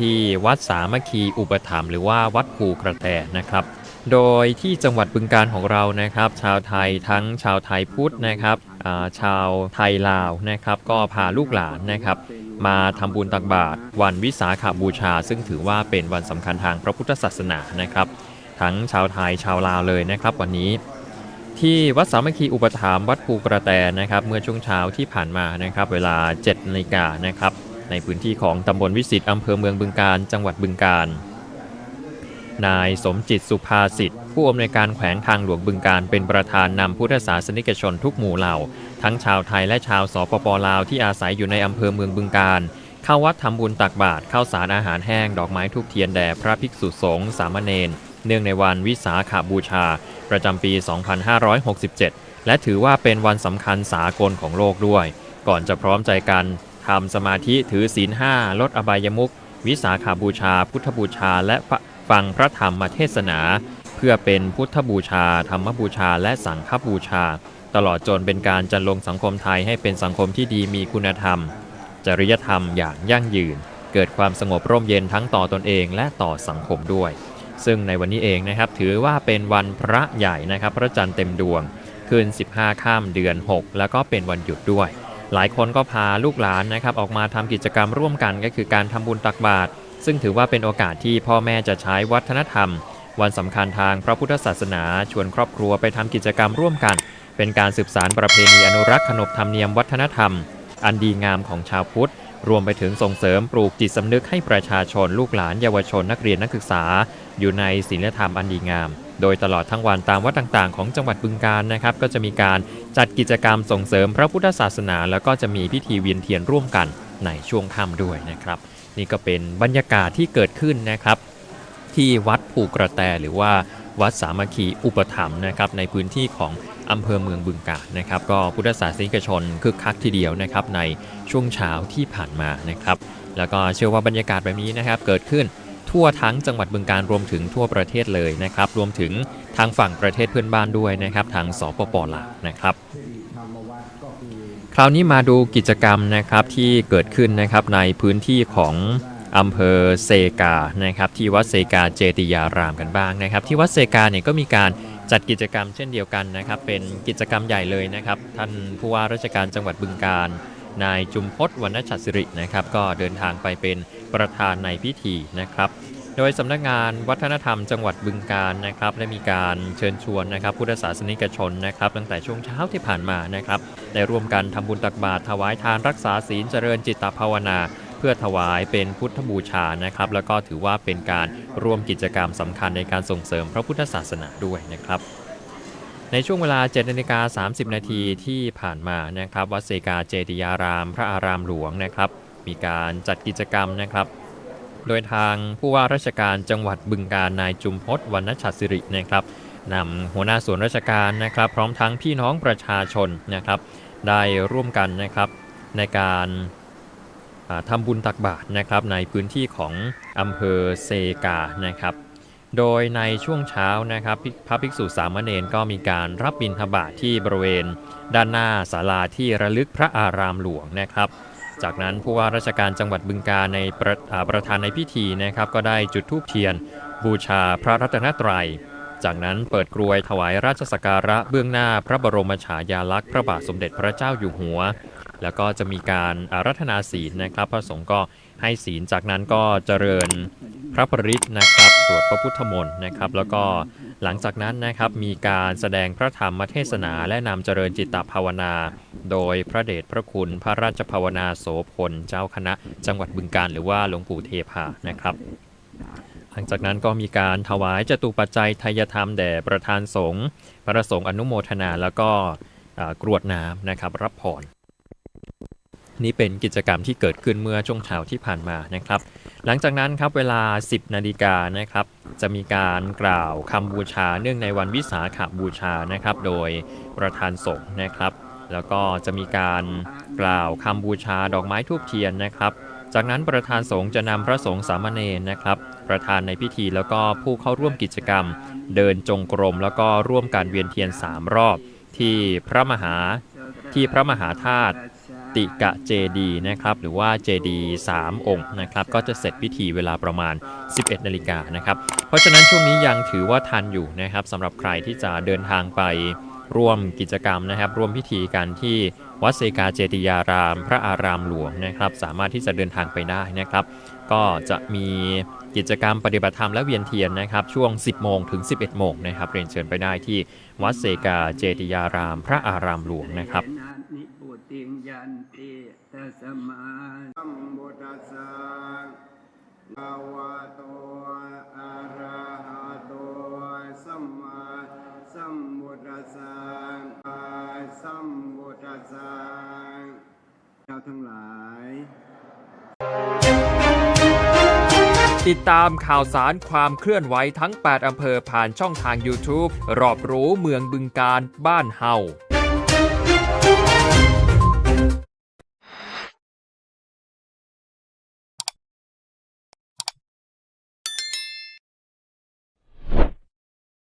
ที่วัดสามัคคีอุปถัมภ์หรือว่าวัดภูกระแตนะครับ โดยที่จังหวัดบึงการของเรานะครับ ชาวไทยทั้งชาวไทยพุทธนะครับาชาวไทยลาวนะครับ ก็พาลูกหลานนะครับ มาทำบุญตักบาตรวันวิสาขบูชา ซึ่งถือว่าเป็นวันสำคัญทางพระพุทธศาสนานะครับ ทั้งชาวไทยชาวลาวเลยนะครับ วันนี้ที่วัดสามัคคีอุปถัมภ์วัดภูกระแตนะครับ เมื่อช่วงเช้าที่ผ่านมานะครับ เวลา7นาฬิกานะครับ ในพื้นที่ของตำบลวิสิตอำเภอเมืองบึงการ จังหวัดบึงการ นายสมจิตสุภาสิทธิ์ผู้อำนวยการแขวงทางหลวงบึงการ เป็นประธานนำพุทธศาสนิกชนทุกหมู่เหล่า ทั้งชาวไทยและชาวสปปลาวที่อาศัยอยู่ในอำเภอเมืองบึงการเข้าวัดทำบุญตักบาตรข้าวสารอาหารแห้ง ดอกไม้ทูบเทียนแด่พระภิกษุสงฆ์สามเณรเนื่องในวันวิสาขาบูชา ประจำปี 2567 และถือว่าเป็นวันสำคัญสากลของโลกด้วย ก่อนจะพร้อมใจกัน ทำสมาธิถือศีลห้าลดอบายมุขวิสาขาบูชา พุทธบูชา และฟังพระธรรมเทศนา เพื่อเป็นพุทธบูชา ธรรมบูชา และสังฆบูชา ตลอดจนเป็นการจันลงสังคมไทยให้เป็นสังคมที่ดีมีคุณธรรม จริยธรรมอย่างยั่งยืน เกิดความสงบร่มเย็นทั้งต่อตนเองและต่อสังคมด้วย ซึ่งในวันนี้เองนะครับถือว่าเป็นวันพระใหญ่นะครับ พระจันทร์เต็มดวงคืน 15 ข้ามเดือน 6 แล้วก็เป็นวันหยุดด้วย หลายคนก็พาลูกหลานนะครับออกมาทำกิจกรรมร่วมกันก็คือการทำบุญตักบาตรซึ่งถือว่าเป็นโอกาสที่พ่อแม่จะใช้วัฒนธรรม วันสำคัญทางพระพุทธศาสนา ชวนครอบครัวไปทำกิจกรรมร่วมกัน เป็นการสืบสานประเพณีอนุรักษ์ขนบธรรมเนียมวัฒนธรรม อันดีงามของชาวพุทธ รวมไปถึงส่งเสริมปลูกจิตสำนึกให้ประชาชนลูกหลานเยาวชนนักเรียนนักศึกษา อยู่ในศีลธรรมอันดีงาม โดยตลอดทั้งวันตามวัดต่างๆ ของจังหวัดบึงการนะครับก็จะมีการจัดกิจกรรมส่งเสริมพระพุทธศาสนา แล้วก็จะมีพิธีเวียนเทียนร่วมกันในช่วงค่ำด้วยนะครับ นี่ก็เป็นบรรยากาศที่เกิดขึ้นนะครับ ที่วัดภูกระแตหรือว่าวัดสามัคคีอุปถัมภ์นะครับในพื้นที่ของอำเภอเมืองบึงกาฬนะครับ ก็พุทธศาสนิกชนคึกคักทีเดียวนะครับในช่วงเช้าที่ผ่านมานะครับ แล้วก็เชื่อว่าบรรยากาศแบบนี้นะครับเกิดขึ้น ทั่วทั้งจังหวัดบึงการรวมถึงทั่วประเทศเลยนะครับ รวมถึงทางฝั่งประเทศเพื่อนบ้านด้วยนะครับทางสปปลาวนะครับคราวนี้มาดูกิจกรรมนะครับที่เกิดขึ้นนะครับในพื้นที่ของอำเภอเซกานะครับที่วัดเซกาเจติยารามกันบ้างนะครับ ที่วัดเซกาเนี่ยก็มีการจัดกิจกรรมเช่นเดียวกันนะครับ เป็นกิจกรรมใหญ่เลยนะครับ ท่านผู้ว่าราชการจังหวัดบึงการ นายจุมพศวรรณชัดสิรินะครับ ก็เดินทางไปเป็นประธานในพิธีนะครับ โดยสำนักงานวัฒนธรรมจังหวัดบึงการนะครับได้มีการเชิญชวนนะครับ พุทธศาสนิกชนนะครับ ตั้งแต่ช่วงเช้าที่ผ่านมานะครับได้ร่วมกันทำบุญตักบาตรถวายทานรักษาศีลเจริญจิตตภาวนาเพื่อถวายเป็นพุทธบูชานะครับ แล้วก็ถือว่าเป็นการร่วมกิจกรรมสำคัญในการส่งเสริมพระพุทธศาสนาด้วยนะครับ ในช่วงเวลา7นาฬิกา30 นาทีที่ผ่านมานะครับวัดเซกาเจติยาราม พระอารามหลวงนะครับ มีการจัดกิจกรรมนะครับ โดยทางผู้ว่าราชการจังหวัดบึงการนายจุมพศวรรณชัดสิรินะครับนำหัวหน้าส่วนราชการนะครับ พร้อมทั้งพี่น้องประชาชนนะครับ ได้ร่วมกันนะครับในการทำบุญตักบาตรนะครับในพื้นที่ของอำเภอเซกานะครับ โดยในช่วงเช้านะครับพระภิกษุสามเณรก็มีการรับบิณฑบาตทที่บริเวณ ด้านหน้าศาลาที่ระลึกพระอารามหลวงนะครับ จากนั้นผู้ว่าราชการจังหวัดบึงกาฬในประประธานในพิธีนะครับ ก็ได้จุดธูปเทียน บูชาพระรัตนตรัย จากนั้นเปิดกรวยถวายราชสักการะเบื้องหน้าพระบรมฉายาลักษณ์พระบาทสมเด็จพระเจ้าอยู่หัว แล้วก็จะมีการอารัธนาศีลนะครับ พระสงฆ์ก็ให้ศีลจากนั้นก็เจริญ พระปริตนะครับสวดพระพุทธมนต์นะครับ แล้วก็หลังจากนั้นนะครับมีการแสดงพระธรรมเทศนาและนำเจริญจิตตภาวนา โดยพระเดชพระคุณพระราชภาวนาโสพลเจ้าคณะ จังหวัดบึงการหรือว่าหลวงปู่เทพานะครับหลังจากนั้นก็มีการถวายจตุปัจจัยทายธรรมแด่ประธานสงฆ์พระสงฆ์อนุโมทนาแล้วก็กรวดน้ำนะครับรับพร นี่เป็นกิจกรรมที่เกิดขึ้นเมื่อช่วงเช้าที่ผ่านมานะครับ หลังจากนั้นครับเวลา 10 นาฬิกานะครับจะมีการกล่าวคำบูชาเนื่องในวันวิสาขบูชานะครับ โดยประธานสงฆ์นะครับ แล้วก็จะมีการกล่าวคำบูชาดอกไม้ทูบเทียนนะครับ จากนั้นประธานสงฆ์จะนำพระสงฆ์สามเณรนะครับ ประธานในพิธีแล้วก็ผู้เข้าร่วมกิจกรรม เดินจงกรมแล้วก็ร่วมการเวียนเทียน 3 รอบ ที่พระมหาที่พระมหาธาตุ ติกะเจดีนะครับหรือว่าเจดี3องค์นะครับก็จะเสร็จพิธีเวลาประมาณ 11นาฬิกานะครับเพราะฉะนั้นช่วงนี้ยังถือว่าทันอยู่นะครับสำหรับใครที่จะเดินทางไปร่วมกิจกรรมนะครับ ร่วมพิธีกันที่วัดเซกาเจติยาราม พระอารามหลวงนะครับ สามารถที่จะเดินทางไปได้นะครับ ก็จะมีกิจกรรมปฏิบัติธรรมและเวียนเทียนนะครับ ช่วง 10 โมงถึง 11 โมงนะครับ เรียนเชิญไปได้ที่วัดเซกาเจติยาราม พระอารามหลวงนะครับ ติงยันติตัสมาสัมพุทธัสสะภะวะโตอะระหะโตสัมมาสัมพุทธัสสะสัมพุทธัสสะเจ้าทั้งหลาย ติดตามข่าวสารความเคลื่อนไหวทั้ง 8 อำเภอผ่านช่องทาง YouTube รอบรู้เมืองบึงการบ้านเฮา